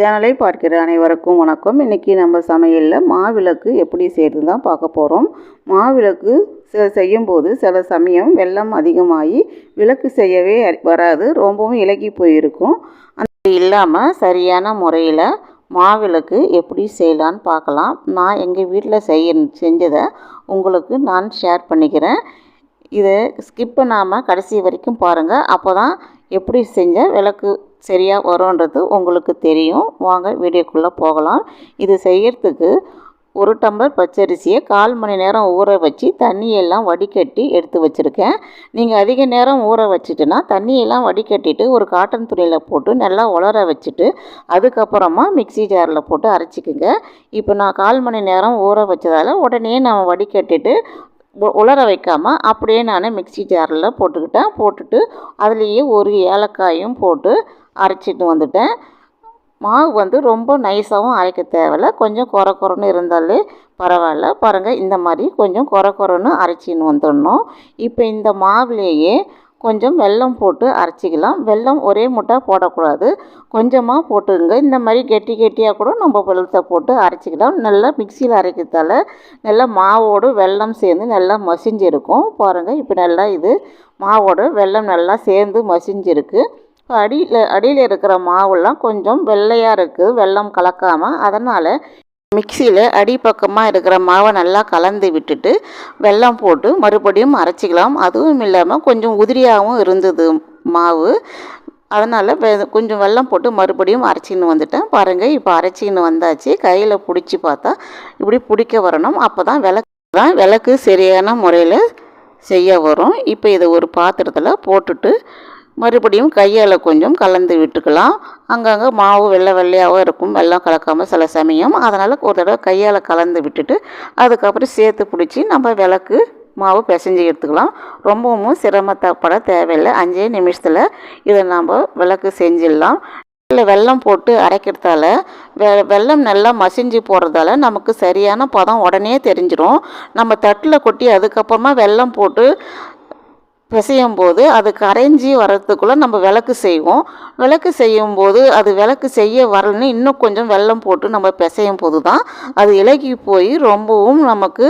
சேனலை பார்க்கிற அனைவருக்கும் வணக்கம். இன்றைக்கி நம்ம சமையலில் மாவிளக்கு எப்படி செய்கிறது தான் பார்க்க போகிறோம் மாவிளக்கு சில செய்யும்போது சில சமயம் வெள்ளம் அதிகமாகி விளக்கு செய்யவே வராது ரொம்பவும் இலகி போயிருக்கும். அந்த இல்லாமல் சரியான முறையில் மாவிளக்கு எப்படி செய்யலான்னு பார்க்கலாம். நான் எங்கள் வீட்டில் செய்ய செஞ்சதை உங்களுக்கு நான் ஷேர் பண்ணிக்கிறேன். இதை ஸ்கிப் பண்ணாமல் கடைசி வரைக்கும் பாருங்கள் அப்போ தான் எப்படி செஞ்ச விளக்கு சரியாக வரும்ன்றது உங்களுக்கு தெரியும். வாங்க வீடியோக்குள்ளே போகலாம். இது செய்யறதுக்கு ஒரு டம்ளர் பச்சரிசியை கால் மணி நேரம் ஊற வச்சு தண்ணியெல்லாம் வடிகட்டி எடுத்து வச்சுருக்கேன். நீங்கள் அதிக நேரம் ஊற வச்சுட்டுனா தண்ணியெல்லாம் வடிகட்டிட்டு ஒரு காட்டன் துணியில் போட்டு நல்லா உலர வச்சுட்டு அதுக்கப்புறமா மிக்சி ஜாரில் போட்டு அரைச்சிக்குங்க. இப்போ நான் கால் மணி நேரம் ஊற வச்சதால் உடனே நம்ம வடிகட்டிட்டு உலர வைக்காமல் அப்படியே நான் மிக்சி ஜாரில் போட்டுக்கிட்டேன். போட்டுட்டு அதுலேயே ஒரு ஏலக்காயும் போட்டு அரைச்சிட்டு வந்துட்டேன். மாவு வந்து ரொம்ப நைஸாகவும் அரைக்க தேவையில்ல. கொஞ்சம் குறை குறைன்னு இருந்தாலே பரவாயில்ல. பாருங்கள் இந்த மாதிரி கொஞ்சம் குறை குறைன்னு அரைச்சின்னு வந்துடணும். இப்போ இந்த மாவுலேயே கொஞ்சம் வெல்லம் போட்டு அரைச்சிக்கலாம். வெல்லம் ஒரே முட்டை போடக்கூடாது. கொஞ்சமாக போட்டுங்க இந்த மாதிரி கெட்டி கெட்டியாக கூட நம்ம வெள்ளத்தை போட்டு அரைச்சிக்கலாம். நல்லா மிக்சியில் அரைக்கிறதால நல்லா மாவோடு வெல்லம் சேர்ந்து நல்லா மசிஞ்சிருக்கும். பாருங்கள் இப்போ நல்லா இது மாவோடு வெல்லம் நல்லா சேர்ந்து மசிஞ்சிருக்கு. அடியில் அடியில் இருக்கிற மாவுலாம் கொஞ்சம் வெள்ளையாக இருக்குது வெல்லம் கலக்காமல் அதனால் மிக்சியில் அடிப்பக்கமாக இருக்கிற மாவை நல்லா கலந்து விட்டுட்டு வெல்லம் போட்டு மறுபடியும் அரைச்சிக்கலாம். அதுவும் இல்லாமல் கொஞ்சம் உதிரியாகவும் இருந்தது மாவு. அதனால் கொஞ்சம் வெல்லம் போட்டு மறுபடியும் அரைச்சின்னு வந்துட்டேன். பாருங்கள் இப்போ அரைச்சின்னு வந்தாச்சு. கையில் பிடிச்சி பார்த்தா இப்படி பிடிக்க வரணும். அப்போ தான் விளக்கு தான் விளக்கு சரியான முறையில் செய்ய வரும். இப்போ இதை ஒரு பாத்திரத்தில் போட்டுட்டு மறுபடியும் கையால் கொஞ்சம் கலந்து விட்டுக்கலாம். அங்கங்கே மாவு வெள்ளை வெள்ளையாகவும் இருக்கும். வெள்ளம் கலக்காமல் சில சமயம். அதனால் ஒரு தடவை கையால் கலந்து விட்டுட்டு அதுக்கப்புறம் சேர்த்து பிடிச்சி நம்ம விளக்கு மாவு பிசைஞ்சு எடுத்துக்கலாம். ரொம்பவும் சிரமத்தப்பட தேவையில்லை. அஞ்சே நிமிஷத்தில் இதை நம்ம விளக்கு செஞ்சிடலாம். இல்லை வெல்லம் போட்டு அரைக்கிறதால வெ வெல்லம் நல்லா மசிஞ்சு போடுறதால நமக்கு சரியான பதம் உடனே தெரிஞ்சிடும் நம்ம தட்டில் கொட்டி அதுக்கப்புறமா வெல்லம் போட்டு பிசையும் போது அது கரைஞ்சி வர்றதுக்குள்ளே நம்ம விளக்கு செய்வோம். விளக்கு செய்யும் போது அது விளக்கு செய்ய வரலன்னு இன்னும் கொஞ்சம் வெல்லம் போட்டு நம்ம பிசையும் போது தான் அது இலகி போய் ரொம்பவும் நமக்கு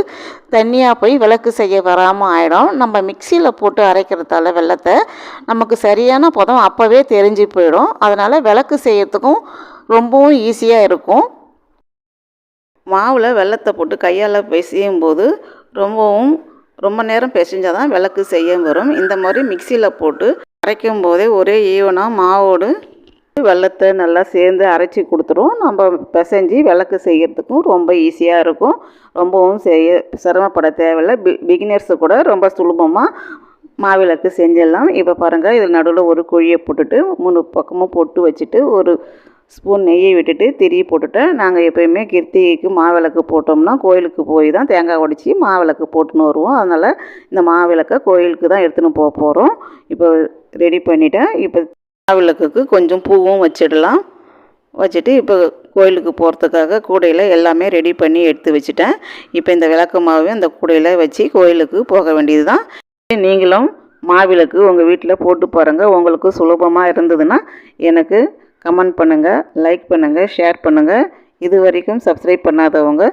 தண்ணியாக போய் விளக்கு செய்ய வராமல் ஆகிடும் நம்ம மிக்சியில் போட்டு அரைக்கிறதால வெள்ளத்தை நமக்கு சரியான பதம் அப்போவே தெரிஞ்சு போயிடும். அதனால் விளக்கு செய்யறதுக்கும் ரொம்பவும் ஈஸியாக இருக்கும். மாவில் வெள்ளத்தை போட்டு கையால் பிசையும் போது ரொம்பவும் ரொம்ப நேரம் பிசைஞ்சால் தான் விளக்கு செய்ய வரும். இந்த மாதிரி மிக்சியில் போட்டு அரைக்கும் போதே ஒரே ஈவனாக மாவோடு வெள்ளத்தை நல்லா சேர்ந்து அரைச்சி கொடுத்துரும். நம்ம பிசைஞ்சு விளக்கு செய்கிறதுக்கும் ரொம்ப ஈஸியாக இருக்கும். ரொம்பவும் செய்ய சிரமப்பட தேவையில்லை. பி பிகினர்ஸு கூட ரொம்ப சுலபமாக மாவிளக்கு செஞ்சிடலாம். இப்போ பாருங்கள் இதில் நடுவில் ஒரு குழியை போட்டுட்டு மூணு பக்கமும் பொட்டு வச்சுட்டு ஒரு ஸ்பூன் நெய்யை விட்டுட்டு திரி போட்டுட்டேன் நாங்கள் எப்போயுமே கிருத்திகைக்கு மாவிளக்கு போட்டோம்னா கோயிலுக்கு போய் தான் தேங்காய் உடச்சி மாவிளக்கு போட்டுன்னு வருவோம். அதனால் இந்த மாவிளக்கை கோயிலுக்கு தான் எடுத்துன்னு போக போகிறோம் இப்போ ரெடி பண்ணிவிட்டேன் இப்போ மாவிளக்குக்கு கொஞ்சம் பூவும் வச்சிடலாம். வச்சுட்டு இப்போ கோயிலுக்கு போகிறதுக்காக கூடையில் எல்லாமே ரெடி பண்ணி எடுத்து வச்சுட்டேன். இப்போ இந்த விளக்கு மாவையும் இந்த கூடையில் வச்சு கோயிலுக்கு போக வேண்டியது தான். நீங்களும் மாவிளக்கு உங்கள் வீட்டில் போட்டு பாருங்கள் உங்களுக்கு சுலபமாக இருந்ததுன்னா எனக்கு கமெண்ட் பண்ணுங்கள் லைக் பண்ணுங்கள் ஷேர் பண்ணுங்கள் இது வரைக்கும் சப்ஸ்கிரைப் பண்ணாதவங்க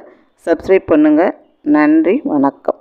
சப்ஸ்கிரைப் பண்ணுங்கள் நன்றி வணக்கம்.